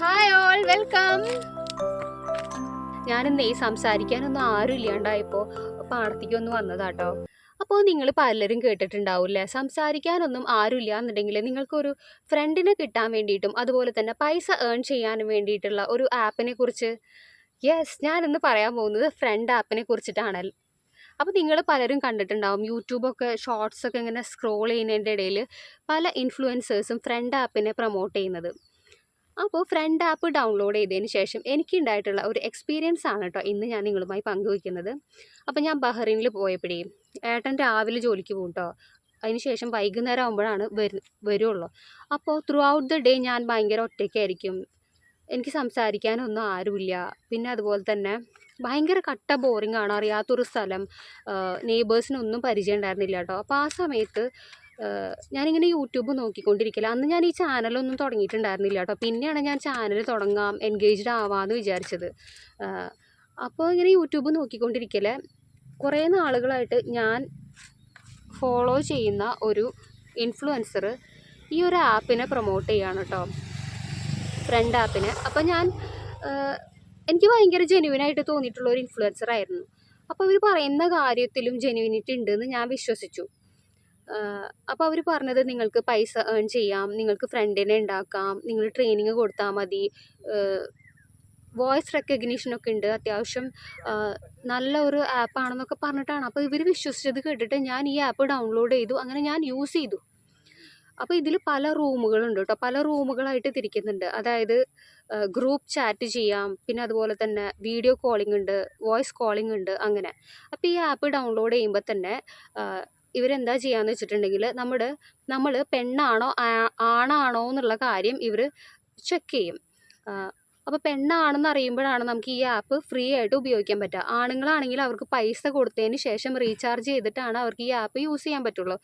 Hi all welcome ഞാനിന്നേ സംസാരിക്കാനൊന്നും ആരും ഇല്ലാണ്ടായപ്പോൾ പാടത്തേക്ക് ഒന്ന് വന്നതാട്ടോ. അപ്പോൾ നിങ്ങൾ പലരും കേട്ടിട്ടുണ്ടാവില്ലേ? സംസാരിക്കാനൊന്നും ആരുമില്ല എന്നുണ്ടെങ്കിൽ നിങ്ങൾക്കൊരു ഫ്രണ്ടിനെ കിട്ടാൻ വേണ്ടിയിട്ടും അതുപോലെ തന്നെ പൈസ ഏൺ ചെയ്യാനും വേണ്ടിയിട്ടുള്ള ഒരു ആപ്പിനെ കുറിച്ച്. യെസ് ഞാനിന്ന് പറയാൻ പോകുന്നത് ഫ്രണ്ട് ആപ്പിനെ കുറിച്ചിട്ടാണ്. അപ്പോൾ നിങ്ങൾ പലരും കണ്ടിട്ടുണ്ടാവും യൂട്യൂബൊക്കെ ഷോർട്സൊക്കെ ഇങ്ങനെ സ്ക്രോൾ ചെയ്യുന്നതിന്റെ ഇടയിൽ പല ഇൻഫ്ലുവൻസേഴ്സും ഫ്രണ്ട് ആപ്പിനെ പ്രൊമോട്ട് ചെയ്യുന്നത്. അപ്പോൾ ഫ്രണ്ട് ആപ്പ് ഡൗൺലോഡ് ചെയ്തതിന് ശേഷം എനിക്കുണ്ടായിട്ടുള്ള ഒരു എക്സ്പീരിയൻസ് ആണ് കേട്ടോ ഇന്ന് ഞാൻ നിങ്ങളുമായി പങ്കുവയ്ക്കുന്നത്. അപ്പോൾ ഞാൻ ബഹ്റൈനിൽ പോയപ്പോഴേ ഏട്ടൻ രാവിലെ ജോലിക്ക് പോകും കേട്ടോ അതിന് ശേഷം വൈകുന്നേരം ആകുമ്പോഴാണ് വരു വരുള്ളൂ. അപ്പോൾ ത്രൂ ഔട്ട് ദ ഡേ ഞാൻ ഭയങ്കര ഒറ്റയ്ക്കായിരിക്കും. എനിക്ക് സംസാരിക്കാനൊന്നും ആരുമില്ല. പിന്നെ അതുപോലെ തന്നെ ഭയങ്കര കട്ട ബോറിംഗ് ആണ്. അറിയാത്തൊരു സ്ഥലം നെയ്ബേഴ്സിനൊന്നും പരിചയം ഉണ്ടായിരുന്നില്ല കേട്ടോ അപ്പോൾ ആ സമയത്ത് ഞാനിങ്ങനെ യൂട്യൂബ് നോക്കിക്കൊണ്ടിരിക്കില്ല അന്ന് ഞാൻ ഈ ചാനലൊന്നും തുടങ്ങിയിട്ടുണ്ടായിരുന്നില്ല കേട്ടോ. പിന്നെയാണ് ഞാൻ ചാനൽ തുടങ്ങാം എൻഗേജ്ഡ് ആവാമെന്ന് വിചാരിച്ചത്. അപ്പോൾ ഇങ്ങനെ യൂട്യൂബ് നോക്കിക്കൊണ്ടിരിക്കല. കുറേ നാളുകളായിട്ട് ഞാൻ ഫോളോ ചെയ്യുന്ന ഒരു ഇൻഫ്ലുവൻസർ ഈ ഒരു ആപ്പിനെ പ്രൊമോട്ട് ചെയ്യാണ് കേട്ടോ. ഫ്രണ്ട് ആപ്പിനെ. അപ്പോൾ ഞാൻ എനിക്ക് ഭയങ്കര ജെനുവിനായിട്ട് തോന്നിയിട്ടുള്ള ഒരു ഇൻഫ്ലുവൻസർ ആയിരുന്നു അപ്പോൾ അവർ പറയുന്ന കാര്യത്തിലും ജെനുവിനിറ്റി ഉണ്ടെന്ന് ഞാൻ വിശ്വസിച്ചു. അപ്പോൾ അവർ പറഞ്ഞത് നിങ്ങൾക്ക് പൈസ ഏൺ ചെയ്യാം നിങ്ങൾക്ക് ഫ്രണ്ടിനെ ഉണ്ടാക്കാം നിങ്ങൾ ട്രെയിനിങ് കൊടുത്താൽ മതി. വോയിസ് റെക്കഗ്നീഷനൊക്കെ ഉണ്ട് അത്യാവശ്യം നല്ല ഒരു ആപ്പാണെന്നൊക്കെ പറഞ്ഞിട്ടാണ്. അപ്പോൾ ഇവർ വിശ്വസിച്ചത് കേട്ടിട്ട് ഞാൻ ഈ ആപ്പ് ഡൗൺലോഡ് ചെയ്തു. അങ്ങനെ ഞാൻ യൂസ് ചെയ്തു. അപ്പോൾ ഇതിൽ പല റൂമുകളുണ്ട് കേട്ടോ പല റൂമുകളായിട്ട് തിരിക്കുന്നുണ്ട്. അതായത് ഗ്രൂപ്പ് ചാറ്റ് ചെയ്യാം. പിന്നെ അതുപോലെ തന്നെ വീഡിയോ കോളിംഗ് ഉണ്ട് വോയിസ് കോളിംഗ് ഉണ്ട് അങ്ങനെ. അപ്പോൾ ഈ ആപ്പ് ഡൗൺലോഡ് ചെയ്യുമ്പോൾ തന്നെ ഇവരെന്താ ചെയ്യാന്ന് വെച്ചിട്ടുണ്ടെങ്കിൽ നമ്മുടെ നമ്മൾ പെണ്ണാണോ ആണാണോ എന്നുള്ള കാര്യം ഇവർ ചെക്ക് ചെയ്യും. അപ്പോൾ പെണ്ണാണെന്ന് അറിയുമ്പോഴാണ് നമുക്ക് ഈ ആപ്പ് ഫ്രീ ആയിട്ട് ഉപയോഗിക്കാൻ പറ്റുക. ആണുങ്ങളാണെങ്കിൽ അവർക്ക് പൈസ കൊടുത്തതിന് ശേഷം റീചാർജ് ചെയ്തിട്ടാണ് അവർക്ക് ഈ ആപ്പ് യൂസ് ചെയ്യാൻ പറ്റുള്ളൂ.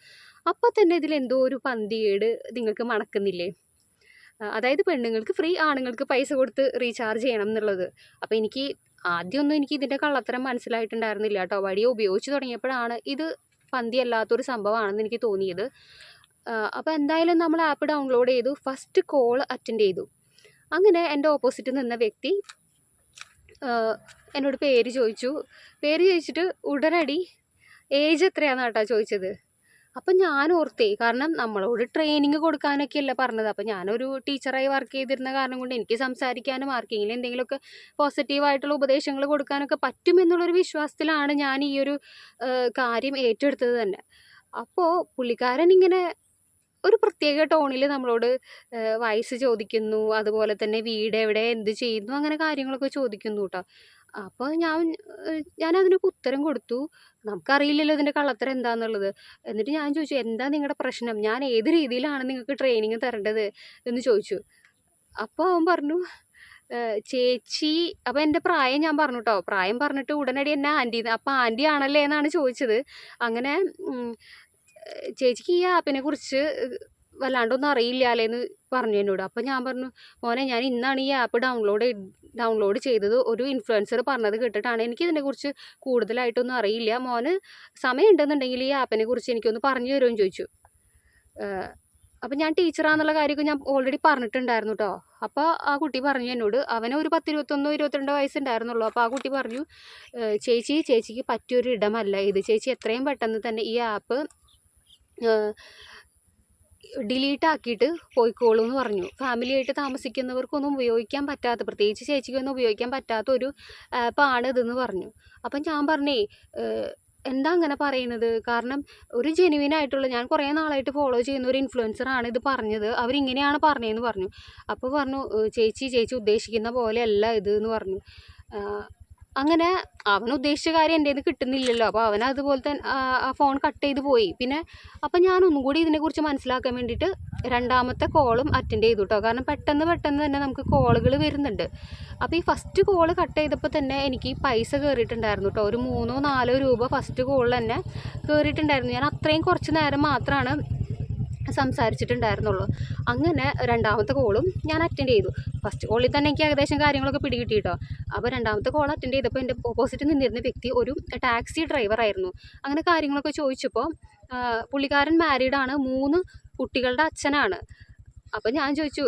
അപ്പോൾ തന്നെ ഇതിൽ എന്തോ ഒരു പന്തിയേട് നിങ്ങൾക്ക് മണക്കുന്നില്ലേ? അതായത് പെണ്ണുങ്ങൾക്ക് ഫ്രീ ആണുങ്ങൾക്ക് പൈസ കൊടുത്ത് റീചാർജ് ചെയ്യണം എന്നുള്ളത്. അപ്പോൾ എനിക്ക് ആദ്യമൊന്നും എനിക്ക് ഇതിന്റെ കള്ളത്തരം മനസ്സിലായിട്ടുണ്ടായിരുന്നില്ല കേട്ടോ. വഴിയെ ഉപയോഗിച്ച് തുടങ്ങിയപ്പോഴാണ് ഇത് പന്തിയല്ലാത്തൊരു സംഭവമാണെന്ന് എനിക്ക് തോന്നിയത്. അപ്പോൾ എന്തായാലും നമ്മൾ ആപ്പ് ഡൗൺലോഡ് ചെയ്തു. ഫസ്റ്റ് കോൾ അറ്റൻഡ് ചെയ്തു. അങ്ങനെ എന്റെ ഓപ്പോസിറ്റ് നിന്ന വ്യക്തി എന്നോട് പേര് ചോദിച്ചു. പേര് ചോദിച്ചിട്ട് ഉടനടി ഏജ് എത്രയാണെന്ന് കേട്ടോ ചോദിച്ചത്? അപ്പം ഞാൻ ഓർത്തേ കാരണം നമ്മളോട് ട്രെയിനിങ് കൊടുക്കാനൊക്കെ അല്ല പറഞ്ഞത്. അപ്പം ഞാനൊരു ടീച്ചറായി വർക്ക് ചെയ്തിരുന്ന കാരണം കൊണ്ട് എനിക്ക് സംസാരിക്കാനും ആർക്കെങ്കിലും എന്തെങ്കിലുമൊക്കെ പോസിറ്റീവായിട്ടുള്ള ഉപദേശങ്ങൾ കൊടുക്കാനൊക്കെ പറ്റുമെന്നുള്ളൊരു വിശ്വാസത്തിലാണ് ഞാൻ ഈ ഒരു കാര്യം ഏറ്റെടുത്തത് തന്നെ. അപ്പോൾ പുള്ളിക്കാരൻ ഇങ്ങനെ ഒരു പ്രത്യേക ടോണിൽ നമ്മളോട് വയസ്സ് ചോദിക്കുന്നു. അതുപോലെ തന്നെ വീട് എവിടെ എന്ത് ചെയ്യുന്നു അങ്ങനെ കാര്യങ്ങളൊക്കെ ചോദിക്കുന്നു കേട്ടോ അപ്പോൾ ഞാൻ ഞാൻ അതിനൊക്കെ ഉത്തരം കൊടുത്തു. നമുക്കറിയില്ലല്ലോ ഇതിന്റെ കള്ളത്തരം എന്താണെന്നുള്ളത് എന്നിട്ട് ഞാൻ ചോദിച്ചു എന്താ നിങ്ങളുടെ പ്രശ്നം? ഞാൻ ഏത് രീതിയിലാണ് നിങ്ങൾക്ക് ട്രെയിനിങ് തരേണ്ടത്? എന്ന് ചോദിച്ചു. അപ്പോൾ അവൻ പറഞ്ഞു ചേച്ചി അപ്പോൾ എന്റെ പ്രായം ഞാൻ പറഞ്ഞു കേട്ടോ പ്രായം പറഞ്ഞിട്ട് ഉടനടി എന്നെ ആന്റി അപ്പോൾ ആന്റി ആണല്ലേ എന്നാണ് ചോദിച്ചത്. അങ്ങനെ ചേച്ചിക്ക് ഈ ആപ്പിനെ കുറിച്ച് വല്ലാണ്ടൊന്നും അറിയില്ലാലേ എന്ന് പറഞ്ഞു എന്നോട്. അപ്പോൾ ഞാൻ പറഞ്ഞു മോനെ ഞാൻ ഇന്നാണ് ഈ ആപ്പ് ഡൗൺലോഡ് ഡൗൺലോഡ് ചെയ്തത്. ഒരു ഇൻഫ്ലുവൻസർ പറഞ്ഞത് കേട്ടിട്ടാണ് എനിക്ക് ഇതിനെക്കുറിച്ച് കൂടുതലായിട്ടൊന്നും അറിയില്ല. മോന് സമയം ഉണ്ടെന്നുണ്ടെങ്കിൽ ഈ ആപ്പിനെ കുറിച്ച് എനിക്കൊന്ന് പറഞ്ഞു തരുമെന്ന് ചോദിച്ചു. അപ്പം ഞാൻ ടീച്ചറാന്നുള്ള കാര്യമൊക്കെ ഞാൻ ഓൾറെഡി പറഞ്ഞിട്ടുണ്ടായിരുന്നു കേട്ടോ അപ്പോൾ ആ കുട്ടി പറഞ്ഞു എന്നോട് അവന് ഒരു പത്തിരുപത്തൊന്നോ ഇരുപത്തിരണ്ടോ വയസ്സുണ്ടായിരുന്നുള്ളൂ. അപ്പോൾ ആ കുട്ടി പറഞ്ഞു ചേച്ചി ചേച്ചിക്ക് പറ്റിയൊരു ഇടമല്ല ഇത്. ചേച്ചി എത്രയും പെട്ടെന്ന് തന്നെ ഈ ആപ്പ് ഡിലീറ്റ് ആക്കിയിട്ട് പോയിക്കോളൂ എന്ന് പറഞ്ഞു ഫാമിലിയായിട്ട് താമസിക്കുന്നവർക്കൊന്നും ഉപയോഗിക്കാൻ പറ്റാത്ത പ്രത്യേകിച്ച് ചേച്ചിക്കൊന്നും ഉപയോഗിക്കാൻ പറ്റാത്ത ഒരു ആപ്പാണ് ഇതെന്ന് പറഞ്ഞു. അപ്പം ഞാൻ പറഞ്ഞേ എന്താ അങ്ങനെ പറയുന്നത്? കാരണം ഒരു ജെനുവിൻ ആയിട്ടുള്ള ഞാൻ കുറേ നാളായിട്ട് ഫോളോ ചെയ്യുന്ന ഒരു ഇൻഫ്ലുവൻസർ ആണ് ഇത് പറഞ്ഞത്. അവരിങ്ങനെയാണ് പറഞ്ഞതെന്ന് പറഞ്ഞു. അപ്പോൾ പറഞ്ഞു ചേച്ചി ചേച്ചി ഉദ്ദേശിക്കുന്ന പോലെയല്ല ഇത് എന്ന് പറഞ്ഞു. അങ്ങനെ അവൻ ഉദ്ദേശിച്ച കാര്യം എന്റെ നിന്ന് കിട്ടുന്നില്ലല്ലോ. അപ്പോൾ അവൻ അതുപോലെ തന്നെ ആ- ഫോൺ കട്ട് ചെയ്ത് പോയി. പിന്നെ അപ്പം ഞാൻ ഒന്നും കൂടി ഇതിനെക്കുറിച്ച് മനസ്സിലാക്കാൻ വേണ്ടിയിട്ട് രണ്ടാമത്തെ കോളും അറ്റൻഡ് ചെയ്തു കേട്ടോ കാരണം പെട്ടെന്ന് പെട്ടെന്ന് തന്നെ നമുക്ക് കോളുകൾ വരുന്നുണ്ട്. അപ്പോൾ ഈ ഫസ്റ്റ് കോൾ കട്ട് ചെയ്തപ്പോൾ തന്നെ എനിക്ക് പൈസ കയറിയിട്ടുണ്ടായിരുന്നു കേട്ടോ ഒരു മൂന്നോ നാലോ രൂപ ഫസ്റ്റ് കോളിൽ തന്നെ കയറിയിട്ടുണ്ടായിരുന്നു ഞാൻ അത്രയും കുറച്ച് നേരം മാത്രമാണ് സംസാരിച്ചിട്ടുണ്ടായിരുന്നുള്ളൂ. അങ്ങനെ രണ്ടാമത്തെ കോളും ഞാൻ അറ്റൻഡ് ചെയ്തു. ഫസ്റ്റ് കോളിൽ തന്നെ എനിക്ക് ഏകദേശം കാര്യങ്ങളൊക്കെ പിടികിട്ടി കേട്ടോ അപ്പോൾ രണ്ടാമത്തെ കോൾ അറ്റൻഡ് ചെയ്തപ്പോൾ എന്റെ ഓപ്പോസിറ്റ് നിന്നിരുന്ന വ്യക്തി ഒരു ടാക്സി ഡ്രൈവർ ആയിരുന്നു. അങ്ങനെ കാര്യങ്ങളൊക്കെ ചോദിച്ചപ്പോൾ പുള്ളിക്കാരൻ മാരീഡാണ് മൂന്ന് കുട്ടികളുടെ അച്ഛനാണ്. അപ്പം ഞാൻ ചോദിച്ചു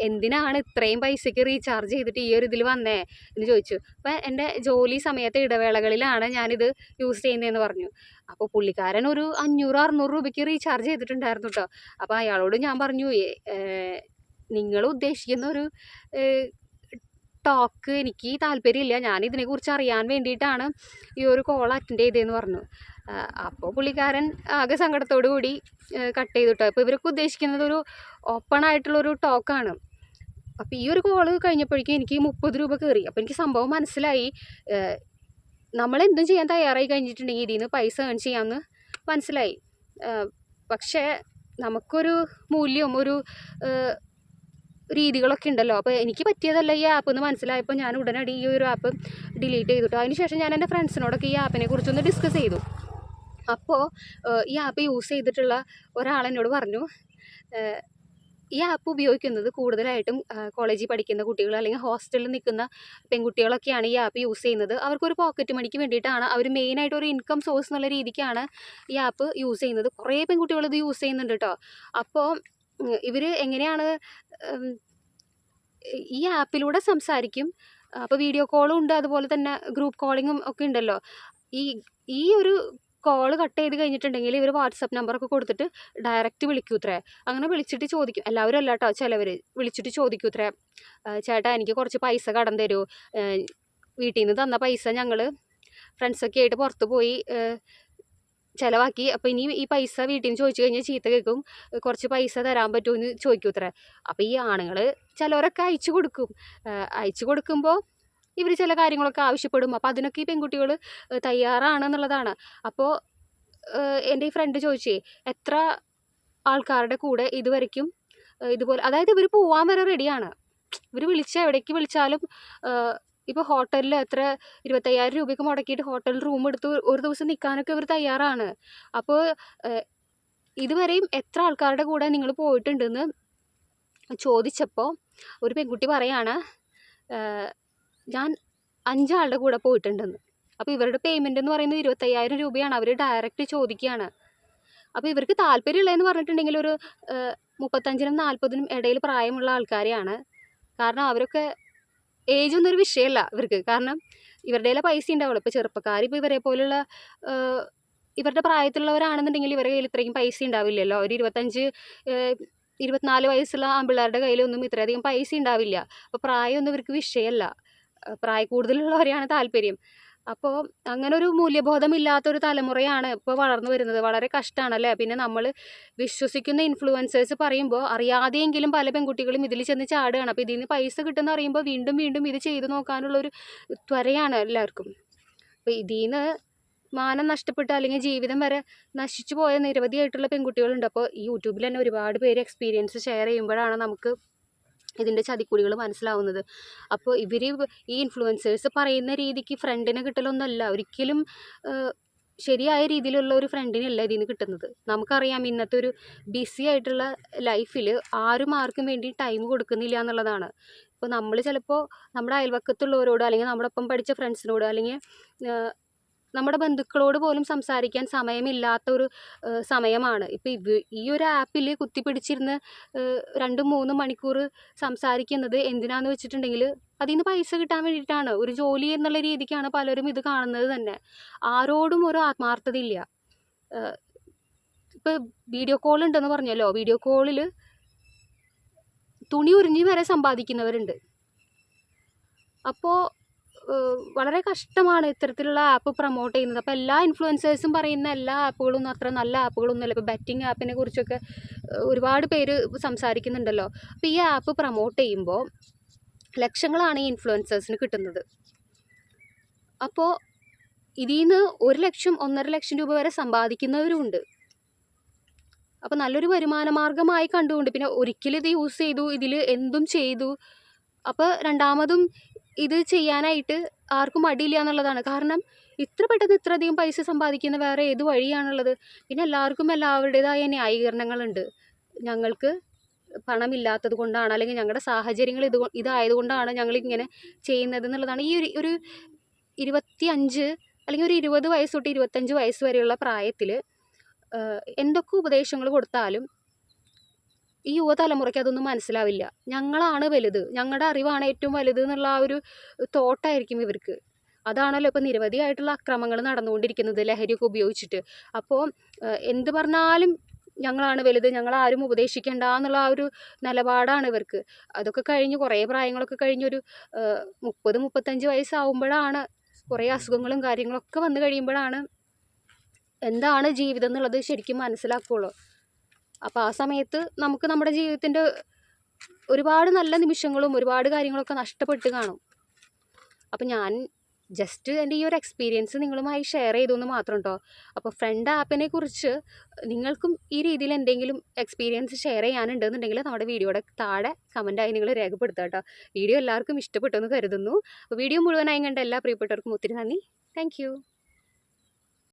എന്തിനാണ് ഇത്രയും പൈസയ്ക്ക് റീചാർജ് ചെയ്തിട്ട് ഈ ഒരു ഇതിൽ വന്നേ? എന്ന് ചോദിച്ചു. അപ്പം എന്റെ ജോലി സമയത്തെ ഇടവേളകളിലാണ് ഞാനിത് യൂസ് ചെയ്യുന്നതെന്ന് പറഞ്ഞു. അപ്പോൾ പുള്ളിക്കാരൻ ഒരു അഞ്ഞൂറ് അറുന്നൂറ് രൂപയ്ക്ക് റീചാർജ് ചെയ്തിട്ടുണ്ടായിരുന്നു കേട്ടോ അപ്പോൾ അയാളോട് ഞാൻ പറഞ്ഞു നിങ്ങൾ ഉദ്ദേശിക്കുന്ന ഒരു ടോക്ക് എനിക്ക് താല്പര്യമില്ല. ഞാൻ ഇതിനെക്കുറിച്ച് അറിയാൻ വേണ്ടിയിട്ടാണ് ഈ ഒരു കോൾ അറ്റൻഡ് ചെയ്തതെന്ന് പറഞ്ഞു. അപ്പോൾ പുള്ളിക്കാരൻ ആകെ സങ്കടത്തോടു കൂടി കട്ട് ചെയ്തിട്ടോ അപ്പോൾ ഇവരൊക്കെ ഉദ്ദേശിക്കുന്നത് ഒരു ഓപ്പൺ ആയിട്ടുള്ളൊരു ടോക്കാണ് അപ്പോൾ ഈ ഒരു കോൾ കഴിഞ്ഞപ്പോഴേക്കും എനിക്ക് മുപ്പത് രൂപ കയറി അപ്പോൾ എനിക്ക് സംഭവം മനസ്സിലായി. നമ്മൾ എന്തും ചെയ്യാൻ തയ്യാറായി കഴിഞ്ഞിട്ടുണ്ടെങ്കിൽ ഇതിൽ നിന്ന് പൈസ ഏൺ ചെയ്യാമെന്ന് മനസ്സിലായി. പക്ഷേ നമുക്കൊരു മൂല്യം ഒരു രീതികളൊക്കെ ഉണ്ടല്ലോ. അപ്പോൾ എനിക്ക് പറ്റിയതല്ല ഈ ആപ്പ് എന്ന് മനസ്സിലായപ്പോൾ ഞാൻ ഉടനടി ഈ ഒരു ആപ്പ് ഡിലീറ്റ് ചെയ്തിട്ടു അതിനുശേഷം ഞാൻ എന്റെ ഫ്രണ്ട്സിനോടൊക്കെ ഈ ആപ്പിനെ കുറിച്ചൊന്ന് ഡിസ്കസ് ചെയ്തു. അപ്പോൾ ഈ ആപ്പ് യൂസ് ചെയ്തിട്ടുള്ള ഒരാളെന്നോട് പറഞ്ഞു ഈ ആപ്പ് ഉപയോഗിക്കുന്നത് കൂടുതലായിട്ടും കോളേജിൽ പഠിക്കുന്ന കുട്ടികൾ അല്ലെങ്കിൽ ഹോസ്റ്റലിൽ നിൽക്കുന്ന പെൺകുട്ടികളൊക്കെയാണ് ഈ ആപ്പ് യൂസ് ചെയ്യുന്നത്. അവർക്കൊരു പോക്കറ്റ് മണിക്ക് വേണ്ടിയിട്ടാണ് അവർ മെയിനായിട്ട് ഒരു ഇൻകം സോഴ്സ് എന്നുള്ള രീതിക്കാണ് ഈ ആപ്പ് യൂസ് ചെയ്യുന്നത്. കുറേ പെൺകുട്ടികൾ ഇത് യൂസ് ചെയ്യുന്നുണ്ട് കേട്ടോ അപ്പോൾ ഇവർ എങ്ങനെയാണ് ഈ ആപ്പിലൂടെ സംസാരിക്കും. അപ്പോൾ വീഡിയോ കോളും ഉണ്ട് അതുപോലെ തന്നെ ഗ്രൂപ്പ് കോളിങ്ങും ഒക്കെ ഉണ്ടല്ലോ. ഈ ഈ ഒരു കോൾ കട്ട് ചെയ്ത് കഴിഞ്ഞിട്ടുണ്ടെങ്കിൽ ഇവർ വാട്സപ്പ് നമ്പറൊക്കെ കൊടുത്തിട്ട് ഡയറക്റ്റ് വിളിക്കൂത്രേ. അങ്ങനെ വിളിച്ചിട്ട് ചോദിക്കും. എല്ലാവരും അല്ല കേട്ടോ ചിലവർ വിളിച്ചിട്ട് ചോദിക്കൂത്രേ. "ആ, ചേട്ടാ എനിക്ക് കുറച്ച് പൈസ കടം തരൂ. വീട്ടിൽ നിന്ന് തന്ന പൈസ ഞങ്ങൾ ഫ്രണ്ട്സൊക്കെ ആയിട്ട് പുറത്ത് പോയി ചിലവാക്കി. അപ്പോൾ ഇനി ഈ പൈസ വീട്ടിൽ നിന്ന് ചോദിച്ചു കഴിഞ്ഞാൽ ചീത്ത കേൾക്കും കുറച്ച് പൈസ തരാൻ പറ്റുമോ എന്ന് ചോദിക്കൂത്രേ. അപ്പോൾ ഈ ആണുങ്ങൾ ചിലവരൊക്കെ അയച്ചു കൊടുക്കും. അയച്ചു കൊടുക്കുമ്പോൾ ഇവർ ചില കാര്യങ്ങളൊക്കെ ആവശ്യപ്പെടും. അപ്പോൾ അതിനൊക്കെ ഈ പെൺകുട്ടികൾ തയ്യാറാണ് എന്നുള്ളതാണ് അപ്പോൾ എന്റെ ഈ ഫ്രണ്ട് ചോദിച്ചേ എത്ര ആൾക്കാരുടെ കൂടെ ഇതുവരയ്ക്കും ഇതുപോലെ അതായത് ഇവർ പോവാൻ വരെ റെഡിയാണ് ഇവർ വിളിച്ച എവിടേക്ക് വിളിച്ചാലും ഇപ്പോൾ ഹോട്ടലിൽ എത്ര ഇരുപത്തയ്യായിരം രൂപയ്ക്ക് മുടക്കിയിട്ട് ഹോട്ടൽ റൂം എടുത്ത് ഒരു ദിവസം നിൽക്കാനൊക്കെ ഇവർ തയ്യാറാണ്. അപ്പോൾ ഇതുവരെയും എത്ര ആൾക്കാരുടെ കൂടെ നിങ്ങൾ പോയിട്ടുണ്ടെന്ന് ചോദിച്ചപ്പോൾ ഒരു പെൺകുട്ടി പറയാണ് ഞാൻ അഞ്ചാളുടെ കൂടെ പോയിട്ടുണ്ടെന്ന്. അപ്പോൾ ഇവരുടെ പേയ്മെന്റ് എന്ന് പറയുന്നത് ഇരുപത്തയ്യായിരം രൂപയാണ്. അവർ ഡയറക്റ്റ് ചോദിക്കുകയാണ് അപ്പോൾ ഇവർക്ക് താല്പര്യമുള്ളതെന്ന് പറഞ്ഞിട്ടുണ്ടെങ്കിൽ ഒരു മുപ്പത്തഞ്ചിനും നാൽപ്പതിനും ഇടയിൽ പ്രായമുള്ള ആൾക്കാരെയാണ്. കാരണം അവരൊക്കെ ഏജ് ഒന്നും ഒരു വിഷയമല്ല ഇവർക്ക്. കാരണം ഇവരുടെ പൈസ ഉണ്ടാവുള്ളൂ. ഇപ്പോൾ ചെറുപ്പക്കാർ ഇപ്പോൾ ഇവരെ പോലുള്ള ഇവരുടെ പ്രായത്തിലുള്ളവരാണെന്നുണ്ടെങ്കിൽ ഇവരുടെ കയ്യിൽ ഇത്രയും പൈസ ഉണ്ടാവില്ലല്ലോ. ഒരു ഇരുപത്തഞ്ച് ഇരുപത്തിനാല് വയസ്സുള്ള ആൺപിള്ളേരുടെ കയ്യിലൊന്നും ഇത്രയധികം പൈസ ഉണ്ടാവില്ല. അപ്പോൾ പ്രായമൊന്നും ഇവർക്ക് വിഷയമല്ല പ്രായ കൂടുതലുള്ളവരെയാണ് താല്പര്യം. അപ്പോൾ അങ്ങനെ ഒരു മൂല്യബോധമില്ലാത്ത ഒരു തലമുറയാണ് ഇപ്പോൾ വളർന്നു വരുന്നത്. വളരെ കഷ്ടമാണ് കഷ്ടമാണല്ലേ പിന്നെ നമ്മൾ വിശ്വസിക്കുന്ന ഇൻഫ്ലുവൻസേഴ്സ് പറയുമ്പോൾ അറിയാതെയെങ്കിലും പല പെൺകുട്ടികളും ഇതിൽ ചെന്ന് ചാടുകയാണ്. അപ്പോൾ ഇതിൽ നിന്ന് പൈസ കിട്ടുന്ന അറിയുമ്പോൾ വീണ്ടും വീണ്ടും ഇത് ചെയ്തു നോക്കാനുള്ള ഒരു ത്വരയാണ് എല്ലാവർക്കും. അപ്പോൾ ഇതിൽ നിന്ന് മാനം നഷ്ടപ്പെട്ട അല്ലെങ്കിൽ ജീവിതം വരെ നശിച്ചു പോയ നിരവധിയായിട്ടുള്ള പെൺകുട്ടികളുണ്ട്. അപ്പോൾ ഈ യൂട്യൂബിൽ തന്നെ ഒരുപാട് പേര് എക്സ്പീരിയൻസ് ഷെയർ ചെയ്യുമ്പോഴാണ് നമുക്ക് ഇതിന്റെ ചതിക്കുടികൾ മനസ്സിലാവുന്നത്. അപ്പോൾ ഇവർ ഈ ഇൻഫ്ലുവൻസേഴ്സ് പറയുന്ന രീതിക്ക് ഫ്രണ്ടിനെ കിട്ടലൊന്നുമല്ല. ഒരിക്കലും ശരിയായ രീതിയിലുള്ള ഒരു ഫ്രണ്ടിനല്ല ഇതിൽ നിന്ന് കിട്ടുന്നത്. നമുക്കറിയാം ഇന്നത്തെ ഒരു ബിസി ആയിട്ടുള്ള ലൈഫിൽ ആരും ആർക്കും വേണ്ടി ടൈം കൊടുക്കുന്നില്ല എന്നുള്ളതാണ്. ഇപ്പോൾ നമ്മൾ ചിലപ്പോൾ നമ്മുടെ അയൽവക്കത്തുള്ളവരോട് അല്ലെങ്കിൽ നമ്മുടെ ഒപ്പം പഠിച്ച ഫ്രണ്ട്സിനോട് അല്ലെങ്കിൽ നമ്മുടെ ബന്ധുക്കളോട് പോലും സംസാരിക്കാൻ സമയമില്ലാത്ത ഒരു സമയമാണ്. ഇപ്പോൾ ഇവ ഈ ഒരു ആപ്പിൽ കുത്തിപ്പിടിച്ചിരുന്ന് രണ്ട് മൂന്നും മണിക്കൂർ സംസാരിക്കുന്നത് എന്തിനാന്ന് വെച്ചിട്ടുണ്ടെങ്കിൽ അതിൽ നിന്ന് പൈസ കിട്ടാൻ വേണ്ടിയിട്ടാണ്. ഒരു ജോലി എന്നുള്ള രീതിക്കാണ് പലരും ഇത് കാണുന്നത് തന്നെ. ആരോടും ഒരു ആത്മാർത്ഥതയില്ല. ഇപ്പോൾ വീഡിയോ കോൾ ഉണ്ടെന്ന് പറഞ്ഞല്ലോ. വീഡിയോ കോളിൽ തുണി ഉരിഞ്ഞ് വരെ സമ്പാദിക്കുന്നവരുണ്ട്. അപ്പോൾ വളരെ കഷ്ടമാണ് ഇത്തരത്തിലുള്ള ആപ്പ് പ്രൊമോട്ട് ചെയ്യുന്നത്. അപ്പോൾ എല്ലാ ഇൻഫ്ലുവൻസേഴ്സും പറയുന്ന എല്ലാ ആപ്പുകളും ഒന്നും അത്ര നല്ല ആപ്പുകളൊന്നുമില്ല ഇപ്പോൾ ബെറ്റിംഗ് ആപ്പിനെ കുറിച്ചൊക്കെ ഒരുപാട് പേര് സംസാരിക്കുന്നുണ്ടല്ലോ. അപ്പോൾ ഈ ആപ്പ് പ്രൊമോട്ട് ചെയ്യുമ്പോൾ ലക്ഷങ്ങളാണ് ഈ ഇൻഫ്ലുവൻസേഴ്സിന് കിട്ടുന്നത്. അപ്പോൾ ഇതിൽ നിന്ന് ഒരു ലക്ഷം ഒന്നര ലക്ഷം രൂപ വരെ സമ്പാദിക്കുന്നവരുമുണ്ട് അപ്പോൾ നല്ലൊരു വരുമാന മാർഗമായി കണ്ടുകൊണ്ട് പിന്നെ ഒരിക്കലും ഇത് യൂസ് ചെയ്തു ഇതിൽ എന്തും ചെയ്തു. അപ്പോൾ രണ്ടാമതും ഇത് ചെയ്യാനായിട്ട് ആർക്കും മടിയില്ല എന്നുള്ളതാണ്. കാരണം ഇത്ര പെട്ടെന്ന് ഇത്ര അധികം പൈസ സമ്പാദിക്കുന്ന വേറെ ഏത് വഴിയാണുള്ളത്? പിന്നെ എല്ലാവർക്കും എല്ലാവരുടേതായ ന്യായീകരണങ്ങളുണ്ട്. ഞങ്ങൾക്ക് പണമില്ലാത്തത് കൊണ്ടാണ് അല്ലെങ്കിൽ ഞങ്ങളുടെ സാഹചര്യങ്ങൾ ഇത് ഇതായതുകൊണ്ടാണ് ഞങ്ങൾ ഇങ്ങനെ ചെയ്യുന്നത് എന്നുള്ളതാണ്. ഈ ഒരു ഒരു ഇരുപത്തി അഞ്ച് അല്ലെങ്കിൽ ഒരു ഇരുപത് വയസ്സ് തൊട്ട് ഇരുപത്തഞ്ച് വയസ്സ് വരെയുള്ള പ്രായത്തിൽ എന്തൊക്കെ ഉപദേശങ്ങൾ കൊടുത്താലും ഈ യുവതലമുറയ്ക്ക് അതൊന്നും മനസ്സിലാവില്ല. ഞങ്ങളാണ് വലുത്. ഞങ്ങളുടെ അറിവാണ് ഏറ്റവും വലുത് എന്നുള്ള ആ ഒരു തോട്ടായിരിക്കും ഇവർക്ക്. അതാണല്ലോ ഇപ്പോൾ നിരവധിയായിട്ടുള്ള അക്രമങ്ങൾ നടന്നുകൊണ്ടിരിക്കുന്നത് ലഹരിയൊക്കെ ഉപയോഗിച്ചിട്ട്. അപ്പോൾ എന്ത് പറഞ്ഞാലും ഞങ്ങളാണ് വലുത് ഞങ്ങളാരും ഉപദേശിക്കേണ്ട എന്നുള്ള ആ ഒരു നിലപാടാണ് ഇവർക്ക്. അതൊക്കെ കഴിഞ്ഞ് കുറേ പ്രായങ്ങളൊക്കെ കഴിഞ്ഞൊരു മുപ്പത് മുപ്പത്തഞ്ച് വയസ്സാവുമ്പോഴാണ് കുറേ അസുഖങ്ങളും കാര്യങ്ങളൊക്കെ വന്നു കഴിയുമ്പോഴാണ് എന്താണ് ജീവിതം എന്നുള്ളത് ശരിക്കും മനസ്സിലാക്കുകയുള്ളൂ അപ്പോൾ ആ സമയത്ത് നമുക്ക് നമ്മുടെ ജീവിതത്തിന്റെ ഒരുപാട് നല്ല നിമിഷങ്ങളും ഒരുപാട് കാര്യങ്ങളൊക്കെ നഷ്ടപ്പെട്ട് കാണും. അപ്പം ഞാൻ ജസ്റ്റ് എന്റെ ഈ ഒരു എക്സ്പീരിയൻസ് നിങ്ങളുമായി ഷെയർ ചെയ്തു എന്ന് മാത്രം കേട്ടോ അപ്പോൾ ഫ്രണ്ട് ആപ്പിനെ കുറിച്ച് നിങ്ങൾക്കും ഈ രീതിയിൽ എന്തെങ്കിലും എക്സ്പീരിയൻസ് ഷെയർ ചെയ്യാനുണ്ടെന്നുണ്ടെങ്കിൽ നമ്മുടെ വീഡിയോയുടെ താഴെ കമന്റായി നിങ്ങൾ രേഖപ്പെടുത്തുക കേട്ടോ വീഡിയോ എല്ലാവർക്കും ഇഷ്ടപ്പെട്ടു എന്ന് കരുതുന്നു. അപ്പോൾ വീഡിയോ മുഴുവനായി കണ്ട എല്ലാ പ്രിയപ്പെട്ടവർക്കും ഒത്തിരി നന്ദി. താങ്ക്